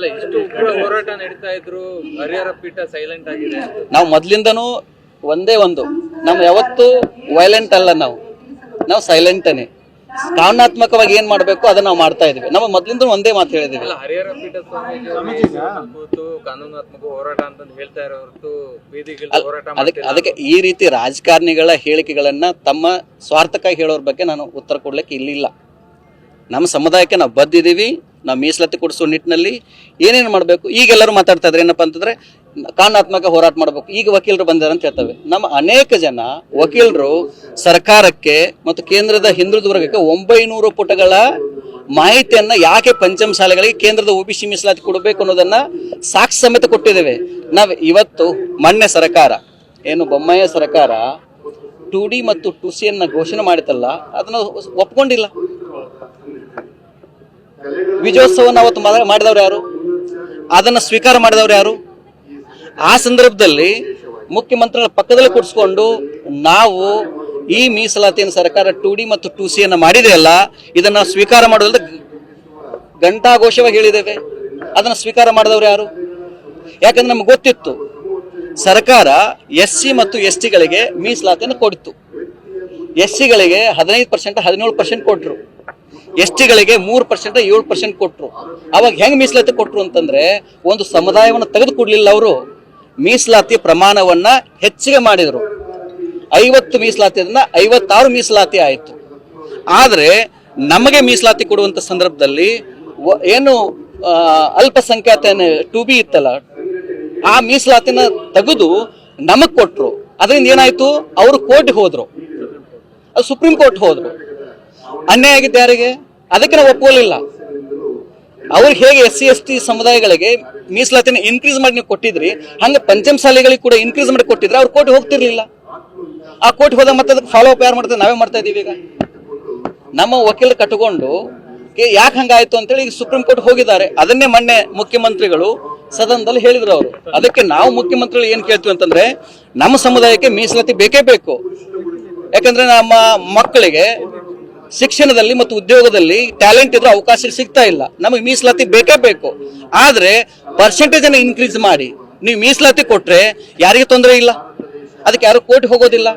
ಅಲ್ಲ ಇಷ್ಟು ಉಗ್ರ ಹೋರಾಟ ನಡೀತಾ ಇದ್ರು ಹರಿಹರ ಪೀಠ ಸೈಲೆಂಟ್ ಆಗಿದೆ ನಾವು ಮೊದ್ಲಿಂದನೂ ಒಂದೇ ಒಂದು. ನಾವು ಯಾವತ್ತು ವೈಲೆಂಟ್ ಅಲ್ಲ ನಾವು. ನಾವು ಸೈಲೆಂಟನೇ ಕಾರಣಾತ್ಮಕವಾಗಿ ಏನ್ ಮಾಡ್ಬೇಕು ಅದನ್ನ ನಾವು ಮಾಡ್ತಾ ಇದೀವಿ ನಮ್ಮ ಮೊದ್ಲಿಂದ ಒಂದೇ ಮಾತು ಹೇಳಿದೀವಿ ಅಲ್ಲ ಹರಿಹರ ಪೀಠ ಸ್ವಾಮೀಜಿ ಕೂತು ಕಾನೂನಾತ್ಮಕ ಹೋರಾಟ ಅಂತ ಹೇಳ್ತಾ ಇರೋ ಹೊರತು ಬೀದಿಗಿಳಿದು ಹೋರಾಟ ಅದಕ್ಕೆ ಅದಕ್ಕೆ ಈ ರೀತಿ ರಾಜಕಾರಣಿಗಳ ಹೇಳಿಕೆಗಳನ್ನ ತಮ್ಮ ಸ್ವಾರ್ಥಕ್ಕಾಗಿ ಹೇಳೋರ್ ಬಗ್ಗೆ ನಾನು ಉತ್ತರ ಕೊಡ್ಲಿಕ್ಕೆ ಇಲ್ಲಿಲ್ಲ. ನಮ್ಮ ಸಮುದಾಯಕ್ಕೆ ನಾವು ಬದ್ದಿದ್ದೀವಿ. ನಾವು ಮೀಸಲಾತಿ ಕೊಡಿಸೋ ನಿಟ್ಟಿನಲ್ಲಿ ಏನೇನು ಮಾಡಬೇಕು? ಈಗೆಲ್ಲರೂ ಮಾತಾಡ್ತಾ ಇದ್ದಾರೆ ಏನಪ್ಪ ಅಂತಂದ್ರೆ, ಕಾನೂನಾತ್ಮಕ ಹೋರಾಟ ಮಾಡಬೇಕು. ಈಗ ವಕೀಲರು ಬಂದಾರ ಅಂತ ಹೇಳ್ತವೆ. ನಮ್ಮ ಅನೇಕ ಜನ ವಕೀಲರು ಸರ್ಕಾರಕ್ಕೆ ಮತ್ತು ಕೇಂದ್ರದ ಹಿಂದುಳಿದ ವರ್ಗಕ್ಕೆ ಒಂಬೈನೂರು ಪುಟಗಳ ಮಾಹಿತಿಯನ್ನು ಯಾಕೆ ಪಂಚಮ ಶಾಲೆಗಳಿಗೆ ಕೇಂದ್ರದ ಒ ಬಿ ಸಿ ಮೀಸಲಾತಿ ಕೊಡಬೇಕು ಅನ್ನೋದನ್ನ ಸಾಕ್ಷಿ ಸಮೇತ ಕೊಟ್ಟಿದ್ದೇವೆ. ನಾವು ಇವತ್ತು ಮೊನ್ನೆ ಸರ್ಕಾರ, ಏನು ಬೊಮ್ಮಯ್ಯ ಸರ್ಕಾರ ಟು ಡಿ ಮತ್ತು ಟು ಸಿಯನ್ನು ಘೋಷಣೆ ಮಾಡಿತಲ್ಲ ಅದನ್ನು ಒಪ್ಕೊಂಡಿಲ್ಲ. ವಿಜಯೋತ್ಸವನ ಅವತ್ತು ಮಾಡಿದವರು ಯಾರು? ಅದನ್ನ ಸ್ವೀಕಾರ ಮಾಡಿದವರು ಯಾರು? ಆ ಸಂದರ್ಭದಲ್ಲಿ ಮುಖ್ಯಮಂತ್ರಿಗಳ ಪಕ್ಕದಲ್ಲಿ ಕೂಡಿಸ್ಕೊಂಡು ನಾವು ಈ ಮೀಸಲಾತಿಯನ್ನು ಸರ್ಕಾರ ಟು ಡಿ ಮತ್ತು ಟು ಸಿಯನ್ನು ಮಾಡಿದೆಯಲ್ಲ ಇದನ್ನ ಸ್ವೀಕಾರ ಮಾಡೋದಲ್ಲ ಘಂಟಾಘೋಷವಾಗಿ ಹೇಳಿದ್ದೇವೆ. ಅದನ್ನ ಸ್ವೀಕಾರ ಮಾಡಿದವರು ಯಾರು? ಯಾಕಂದ್ರೆ ನಮ್ಗೆ ಗೊತ್ತಿತ್ತು, ಸರ್ಕಾರ ಎಸ್ ಸಿ ಮತ್ತು ಎಸ್ ಟಿಗಳಿಗೆ ಮೀಸಲಾತಿಯನ್ನು ಕೊಡಿತ್ತು ಎಸ್ ಸಿಗಳಿಗೆ ಹದಿನೈದು ಪರ್ಸೆಂಟ್, ಹದಿನೇಳು ಪರ್ಸೆಂಟ್ ಕೊಟ್ರು. ಎಸ್ ಟಿಗಳಿಗೆ ಮೂರು ಪರ್ಸೆಂಟ್ ಏಳು ಪರ್ಸೆಂಟ್ ಕೊಟ್ಟರು ಅವಾಗ ಹೆಂಗೆ ಮೀಸಲಾತಿ ಕೊಟ್ಟರು ಅಂತಂದ್ರೆ, ಒಂದು ಸಮುದಾಯವನ್ನು ತೆಗೆದು ಕೊಡ್ಲಿಲ್ಲ ಅವರು. ಮೀಸಲಾತಿ ಪ್ರಮಾಣವನ್ನ ಹೆಚ್ಚಿಗೆ ಮಾಡಿದ್ರು. ಐವತ್ತು ಮೀಸಲಾತಿ ಅದನ್ನು ಐವತ್ತಾರು ಮೀಸಲಾತಿ ಆಯಿತು. ಆದರೆ, ನಮಗೆ ಮೀಸಲಾತಿ ಕೊಡುವಂಥ ಸಂದರ್ಭದಲ್ಲಿ ಏನು ಅಲ್ಪಸಂಖ್ಯಾತ ಟು ಬಿ ಇತ್ತಲ್ಲ, ಆ ಮೀಸಲಾತಿನ ತೆಗೆದು ನಮಗ್ ಕೊಟ್ಟರು ಅದರಿಂದ ಏನಾಯ್ತು? ಅವರು ಕೋರ್ಟ್ಗೆ ಹೋದ್ರು. ಅದು ಸುಪ್ರೀಂ ಕೋರ್ಟ್ ಹೋದ್ರು. ಅನ್ಯಾಯ ಆಗಿದ್ದು ಯಾರಿಗೆ? ಅದಕ್ಕೆ ನಾವು ಒಪ್ಪಲಿಲ್ಲ ಅವ್ರಿಗೆ ಹೇಗೆ ಎಸ್ ಸಿ, ಎಸ್ ಟಿ ಸಮುದಾಯಗಳಿಗೆ ಮೀಸಲಾತಿನ ಇನ್ಕ್ರೀಸ್ ಮಾಡಿ ನೀವು ಕೊಟ್ಟಿದ್ರಿ, ಹಂಗೆ ಪಂಚಮ ಶಾಲೆಗಳಿಗೆ ಕೂಡ ಇನ್ಕ್ರೀಸ್ ಮಾಡಿ ಕೊಟ್ಟಿದ್ರೆ ಅವ್ರು ಕೋರ್ಟ್ ಹೋಗ್ತಿರ್ಲಿಲ್ಲ. ಆ ಕೋರ್ಟ್ ಹೋದಾಗ ಮತ್ತೆ ಅದಕ್ಕೆ ಫಾಲೋ ಅಪ್ ಯಾರು ಮಾಡ್ತಾರೆ ನಾವೇ ಮಾಡ್ತಾ ಇದೀವಿ ಈಗ. ನಮ್ಮ ವಕೀಲರು ಕಟ್ಟಿಕೊಂಡು ಯಾಕೆ ಹಂಗಾಯ್ತು? ಅಂತೇಳಿ ಈಗ ಸುಪ್ರೀಂ ಕೋರ್ಟ್ ಹೋಗಿದ್ದಾರೆ. ಅದನ್ನೇ ಮೊನ್ನೆ ಮುಖ್ಯಮಂತ್ರಿಗಳು ಸದನದಲ್ಲಿ ಹೇಳಿದ್ರು ಅವರು. ಅದಕ್ಕೆ ನಾವು ಮುಖ್ಯಮಂತ್ರಿಗಳು ಏನ್ ಕೇಳ್ತೀವಿ ಅಂತಂದ್ರೆ, ನಮ್ಮ ಸಮುದಾಯಕ್ಕೆ ಮೀಸಲಾತಿ ಬೇಕೇ ಬೇಕು. ಯಾಕಂದ್ರೆ ನಮ್ಮ ಮಕ್ಕಳಿಗೆ ಶಿಕ್ಷಣದಲ್ಲಿ ಮತ್ತು ಉದ್ಯೋಗದಲ್ಲಿ ಟ್ಯಾಲೆಂಟ್ ಇದ್ರೂ ಅವಕಾಶ ಸಿಗ್ತಾ ಇಲ್ಲ. ನಮಗೆ ಮೀಸಲಾತಿ ಬೇಕೇ ಬೇಕು. ಆದರೆ ಪರ್ಸೆಂಟೇಜ್ ಅನ್ನು ಇನ್ಕ್ರೀಸ್ ಮಾಡಿ. ನೀವು ಮೀಸಲಾತಿ ಕೊಟ್ರೆ ಯಾರಿಗೆ ತೊಂದರೆ ಇಲ್ಲ. ಅದಕ್ಕೆ ಯಾರು ಕೋರ್ಟ್ ಹೋಗೋದಿಲ್ಲ.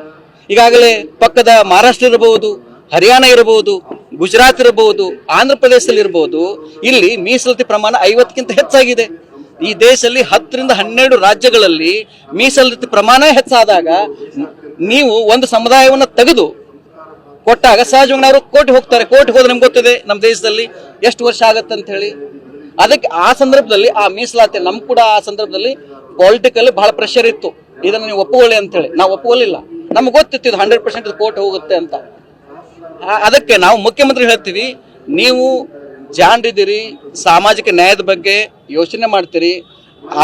ಈಗಾಗಲೇ ಪಕ್ಕದ ಮಹಾರಾಷ್ಟ್ರ ಇರಬಹುದು, ಹರಿಯಾಣ ಇರಬಹುದು, ಗುಜರಾತ್ ಇರಬಹುದು, ಆಂಧ್ರ ಪ್ರದೇಶದಲ್ಲಿ ಇರಬಹುದು, ಇಲ್ಲಿ ಮೀಸಲಾತಿ ಪ್ರಮಾಣ ಐವತ್ತಕ್ಕಿಂತ ಹೆಚ್ಚಾಗಿದೆ. ಈ ದೇಶದಲ್ಲಿ ಹತ್ತರಿಂದ ಹನ್ನೆರಡು ರಾಜ್ಯಗಳಲ್ಲಿ ಮೀಸಲಾತಿ ಪ್ರಮಾಣ ಹೆಚ್ಚಾದಾಗ ನೀವು ಒಂದು ಸಮುದಾಯವನ್ನು ತೆಗೆದು ಕೊಟ್ಟಾಗ ಸಹಜವಾಗಿ ಅವರು ಕೋರ್ಟ್ ಹೋಗ್ತಾರೆ. ಕೋರ್ಟ್ ಹೋದ್ರೆ ನಮ್ಗೆ ಗೊತ್ತಿದೆ, ನಮ್ಮ ದೇಶದಲ್ಲಿ ಎಷ್ಟು ವರ್ಷ ಆಗತ್ತೆ ಅಂತ ಹೇಳಿ ಅದಕ್ಕೆ ಆ ಸಂದರ್ಭದಲ್ಲಿ, ಆ ಮೀಸಲಾತಿ ನಮ್ ಕೂಡ ಆ ಸಂದರ್ಭದಲ್ಲಿ ಪೊಲಿಟಿಕಲ್ ಬಹಳ ಪ್ರೆಷರ್ ಇತ್ತು. ಇದನ್ನು ನೀವು ಒಪ್ಪಿಕೊಳ್ಳಿ ಅಂತ ಹೇಳಿ ನಾವು ಒಪ್ಪುಕೊಳ್ಳಿಲ್ಲ. ನಮ್ಗೆ ಗೊತ್ತಿತ್ತು ಇದು ಹಂಡ್ರೆಡ್ ಪರ್ಸೆಂಟ್ ಕೋರ್ಟ್ ಹೋಗುತ್ತೆ ಅಂತ. ಅದಕ್ಕೆ ನಾವು ಮುಖ್ಯಮಂತ್ರಿ ಹೇಳ್ತೀವಿ, ನೀವು ಜಾಣರಿದ್ದೀರಿ, ಸಾಮಾಜಿಕ ನ್ಯಾಯದ ಬಗ್ಗೆ ಯೋಚನೆ ಮಾಡ್ತೀರಿ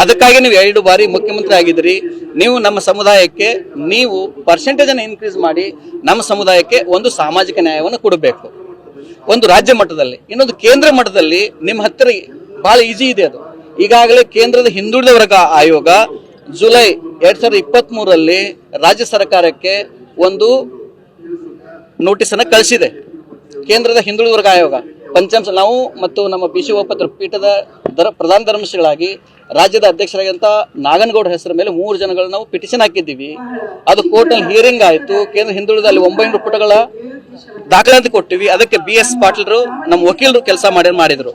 ಅದಕ್ಕಾಗಿ ನೀವು ಎರಡು ಬಾರಿ ಮುಖ್ಯಮಂತ್ರಿ ಆಗಿದ್ರಿ. ನೀವು ನಮ್ಮ ಸಮುದಾಯಕ್ಕೆ ನೀವು ಪರ್ಸೆಂಟೇಜ್ ಅನ್ನು ಇನ್ಕ್ರೀಸ್ ಮಾಡಿ ನಮ್ಮ ಸಮುದಾಯಕ್ಕೆ ಒಂದು ಸಾಮಾಜಿಕ ನ್ಯಾಯವನ್ನು ಕೊಡಬೇಕು. ಒಂದು ರಾಜ್ಯ ಮಟ್ಟದಲ್ಲಿ, ಇನ್ನೊಂದು ಕೇಂದ್ರ ಮಟ್ಟದಲ್ಲಿ ನಿಮ್ಮ ಹತ್ತಿರ ಬಹಳ ಈಜಿ ಇದೆ ಅದು. ಈಗಾಗಲೇ ಕೇಂದ್ರದ ಹಿಂದುಳಿದ ವರ್ಗ ಆಯೋಗ ಜುಲೈ ಎರಡ್ ಸಾವಿರದ ಇಪ್ಪತ್ತ್ ಮೂರರಲ್ಲಿ ರಾಜ್ಯ ಸರ್ಕಾರಕ್ಕೆ ಒಂದು ನೋಟಿಸ್ ಅನ್ನು ಕಳಿಸಿದೆ. ಕೇಂದ್ರದ ಹಿಂದುಳಿದ ವರ್ಗ ಆಯೋಗ, ಪಂಚಾಂಶ ನಾವು ಮತ್ತು ನಮ್ಮ ಬಿ ಸಿ ಪೀಠದ ದರ ಪ್ರಧಾನ ಧರ್ಮಶ್ರೀಗಳಾಗಿ ರಾಜ್ಯದ ಅಧ್ಯಕ್ಷರಾಗಿದ್ದಂಥ ನಾಗನಗೌಡ ಹೆಸರ ಮೇಲೆ ಮೂರು ಜನಗಳು ನಾವು ಪಿಟಿಷನ್ ಹಾಕಿದ್ದೀವಿ. ಅದು ಕೋರ್ಟ್ನಲ್ಲಿ ಹಿಯರಿಂಗ್ ಆಯಿತು. ಕೇಂದ್ರ ಹಿಂದುಳಿದ ಅಲ್ಲಿ ಒಂಬೈನೂರು ಪುಟಗಳ ಅಂತ ಕೊಟ್ಟಿವಿ. ಅದಕ್ಕೆ ಬಿ ಎಸ್ ಪಾಟೀಲ್ರು ನಮ್ಮ ವಕೀಲರು ಕೆಲಸ ಮಾಡಿ, ಮಾಡಿದ್ರು.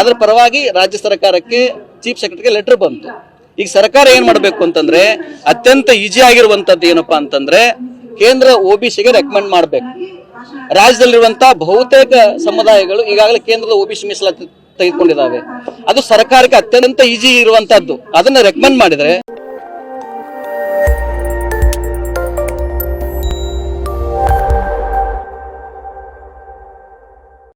ಅದರ ಪರವಾಗಿ ರಾಜ್ಯ ಸರ್ಕಾರಕ್ಕೆ ಚೀಫ್ ಸೆಕ್ರೆಟರಿಗೆ ಲೆಟರ್ ಬಂತು. ಈಗ ಸರ್ಕಾರ ಏನು ಮಾಡಬೇಕು ಅಂತಂದ್ರೆ ಅತ್ಯಂತ ಈಜಿ ಆಗಿರುವಂಥದ್ದು ಏನಪ್ಪಾ ಅಂತಂದ್ರೆ ಕೇಂದ್ರ ಒ ಬಿ ಸಿಗೆ ರೆಕಮೆಂಡ್ ಮಾಡಬೇಕು. ರಾಜ್ಯದಲ್ಲಿರುವಂತಹ ಬಹುತೇಕ ಸಮುದಾಯಗಳು ಈಗಾಗಲೇ ಕೇಂದ್ರದ ಒ ಬಿ ಸಿ ಮೀಸಲಾತಿ ತೆಗೆದುಕೊಂಡಿದ್ದಾವೆ. ಅದು ಸರ್ಕಾರಕ್ಕೆ ಅತ್ಯಂತ ಈಜಿ ಇರುವಂತದ್ದು ಅದನ್ನ ರೆಕಮೆಂಡ್ ಮಾಡಿದ್ರೆ